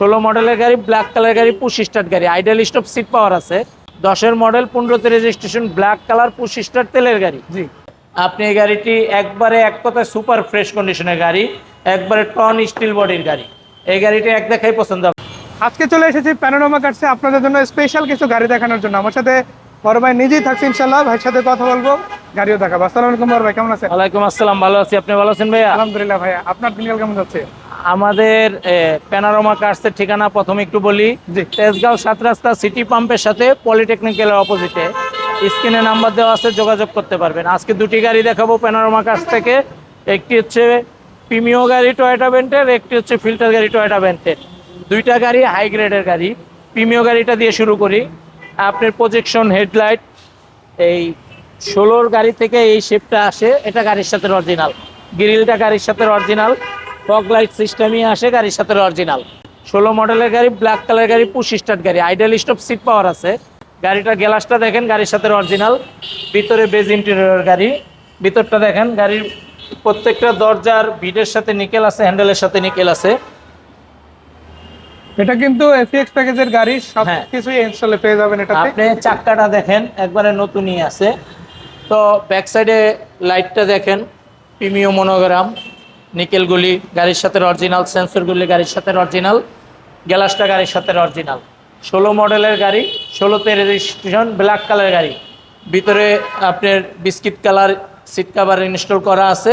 ষোলো মডেলের গাড়ি ব্ল্যাক কালার গাড়ি পুশ স্টার্ট গাড়ি। আইডিয়াল স্টপ সিট পাওয়ার আছে। দশের মডেল পনেরোতে registration black colour push start তেলের গাড়ি। জি। আপনি এই গাড়িটি একবারে এক কথায় সুপার ফ্রেশ কন্ডিশনের গাড়ি একবারে টন স্টিল বডির গাড়ি। এই গাড়িটি এক দেখাই পছন্দ হবে। আজকে চলে এসেছি প্যানোরামা কাটছে আপনাদের জন্য স্পেশাল কিছু গাড়ি দেখানোর জন্য। আমার সাথে বড় ভাই নিজেই থাকছে ইনশাল্লাহ ভাইয়ের সাথে কথা বলব গাড়িও দেখাবো। আসসালামু আলাইকুম বড় ভাই কেমন আছেন? ওয়ালাইকুম আসসালাম ভালো আছি। আপনি ভালো আছেন ভাইয়া? আলহামদুলিল্লাহ ভাইয়া। আপনার দিনকাল কেমন যাচ্ছে? আমাদের প্যানারোমা কার্সের ঠিকানা প্রথমে একটু বলি। তেজগাঁও সাত রাস্তা সিটি পাম্পের সাথে পলিটেকনিক্যালের অপোজিটে স্ক্রিনে নাম্বার দেওয়া আছে যোগাযোগ করতে পারবেন। আজকে দুটি গাড়ি দেখাবো প্যানারোমা কার্স থেকে। একটি হচ্ছে প্রিমিও গাড়ি টয়োটা বেন্টের একটি হচ্ছে ফিল্টার গাড়ি টয়োটা বেন্টের দুইটা গাড়ি হাই গ্রেডের গাড়ি। প্রিমিও গাড়িটা দিয়ে শুরু করি। আপনার প্রজেকশন হেডলাইট এই ষোলোর গাড়ি থেকে এই শেপটা আসে। এটা গাড়ির সাথে অরিজিনাল গ্রিলটা গাড়ির সাথে অরিজিনাল ফগ লাইট সিস্টেমই আসে গাড়ির সাথে অরিজিনাল ষোলো মডেলের গাড়ি ব্ল্যাক কালার গাড়ি পুশ স্টার্ট গাড়ি। আইডিয়াল স্টপ সিট পাওয়ার আছে। গাড়িটার গ্লাসটা দেখেন গাড়ির সাথে অরিজিনাল ভিতরে বেজ ইন্টেরিয়র গাড়ি। ভিতরটা দেখেন গাড়ির প্রত্যেকটা দরজার ভিডের সাথে নিকেল আছে হ্যান্ডেলের সাথে নিকেল আছে। এটা কিন্তু এফএক্স প্যাকেজের গাড়ি সব হ্যাঁ। কিছুই ইনস্টলে পেয়ে যাবেন এটাতে। আপনি চাক্কাটা দেখেন একবারে নতুনই আছে। তো ব্যাক সাইডে লাইটটা দেখেন প্রিমিয় মনোগ্রাম নিকেলগুলি গাড়ির সাথে অরিজিনাল সেন্সরগুলি গাড়ির সাথে অরিজিনাল গ্যালাসটা গাড়ির সাথে অরিজিনাল ষোলো মডেলের গাড়ি, ষোলোতে রেজিস্ট্রেশন ব্ল্যাক কালার গাড়ি। ভিতরে আপনার biscuit colour seat cover install করা আছে।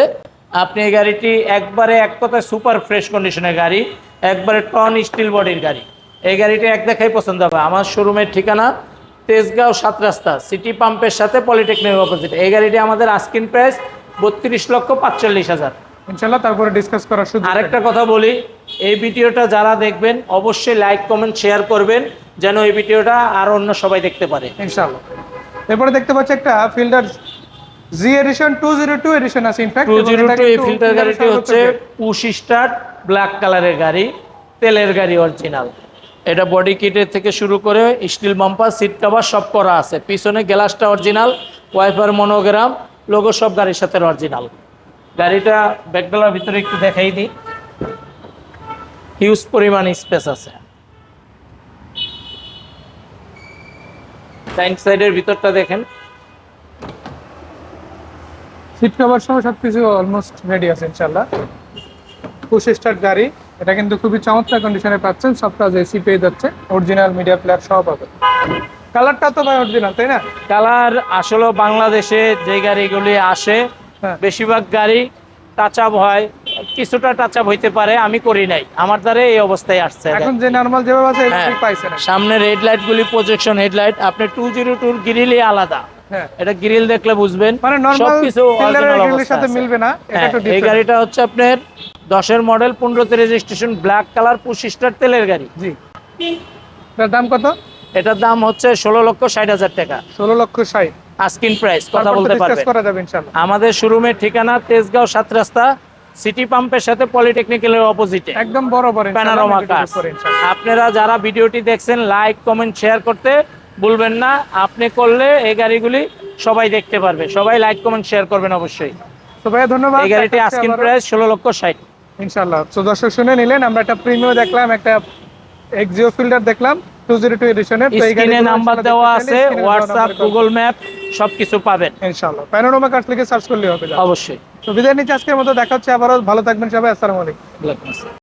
আপনি এই গাড়িটি একবারে এক কথায় সুপার ফ্রেশ কন্ডিশনের গাড়ি, একবারে টন স্টিল বডির গাড়ি। এই গাড়িটি এক দেখাই পছন্দ হবে। আমার শোরুমের ঠিকানা তেজগাঁও সাত রাস্তা সিটি পাম্পের সাথে পলিটেকনিক অপোজিট এই গাড়িটি আমাদের আস্কিন প্রাইস বত্রিশ লক্ষ পাঁচচল্লিশ হাজার। ইনশাল্লাহ তারপরে ডিসকাস করার সুযোগ আরেকটা কথা বলি এই ভিডিওটা যারা দেখবেন অবশ্যই লাইক কমেন্ট শেয়ার করবেন যেন এই ভিডিওটা আর অন্য সবাই দেখতে পারে। ইনশাল্লাহ এরপরে দেখতে পাচ্ছি একটা Fielder G edition two zero two edition আছে in fact two zero two এই ফিল্টার গাড়িটি হচ্ছে পুশ স্টার্ট ব্ল্যাক কালারের গাড়ি তেলের গাড়ি অরিজিনাল এটা বডি কিটের থেকে শুরু করে স্টিল বাম্পার সিট কাভার সব করা আছে। পিছনে গ্লাসটা অরিজিনাল ওয়াইফার মনোগ্রাম লোগো সব গাড়ির সাথে অরিজিনাল গাড়িটা ব্যাকডালার ভিতরে একটু দেখাই দিই। হিউজ পরিমাণ স্পেস আছে। সাইড সাইডের ভিতরটা দেখেন। সিট কভার সহ সবকিছু অলমোস্ট রেডি আছে ইনশাল্লাহ পুশ স্টার্ট গাড়ি। এটা কিন্তু খুবই চমৎকার কন্ডিশনে পাচ্ছেন। সব কাজ এসি পেয়ে যাচ্ছে। অরিজিনাল মিডিয়া প্লেয়ার সব পাবে কালারটা তো ভাই অরিজিনাল তাই না? কালার আসলে বাংলাদেশে যে গাড়িগুলি আসে। বেশিরভাগ গাড়ি টাচ আপ হয় কিছুটা টাচ আপ হইতে পারে আমি করি নাই। আমার দ্বারা এই অবস্থায় আসছে। এখন যে নর্মাল যেভাবে আছে হ্যাঁ। পাইছে না সামনের হেডলাইট গুলি প্রজেকশন হেডলাইট আপনি টু জিরো টুর গ্রিলই আলাদা। হ্যাঁ। এটা গ্রিল দেখলে বুঝবেন মানে নর্মাল সবকিছু সাথে মিলবে না এটা হ্যাঁ, একটু এই গাড়িটা হচ্ছে আপনার দশের মডেল পনেরোতে registration black colour push start তেলের গাড়ি। জি। এটার দাম কত? এটার দাম হচ্ছে ষোলো লক্ষ ষাট হাজার টাকা। ষোলো লক্ষ ষাট। আস্কিন প্রাইস কথা বলতে পারবেন। করা যাবে আমাদের শোরুমের ঠিকানা তেজগাঁও সাত রাস্তা সিটি পাম্পের সাথে পলিটেকনিক্যালের অপোজিটে একদম বরাবর প্যানারোমা ইনশাল্লাহ। আপনারা যারা ভিডিওটি দেখছেন লাইক কমেন্ট শেয়ার করতে ভুলবেন না। আপনি করলে এই গাড়িগুলি সবাই দেখতে পারবে। সবাই লাইক কমেন্ট শেয়ার করবেন অবশ্যই। তো ভাইয়া ধন্যবাদ। এই গাড়িটি আস্কিন প্রাইস ষোলো লক্ষ ষাট। ইনশাল্লাহ তো দর্শক শুনে নিলেন আমরা একটা প্রিমিয়াম দেখলাম একটা এক্সিও ফিল্ডার দেখলাম। এডিশনের স্ক্রিনে নাম্বার দেওয়া আছে সবকিছু পাবেন। ইনশাল্লাহ প্যানোরামা কার্ড লিখে সার্চ করলে হবে অবশ্যই। তো বিদায় নিচ্ছি আজকের মতো দেখা হচ্ছে আবারও। ভালো থাকবেন সবাই আসসালামু আলাইকুম। ওয়ালাইকুম আসসালাম।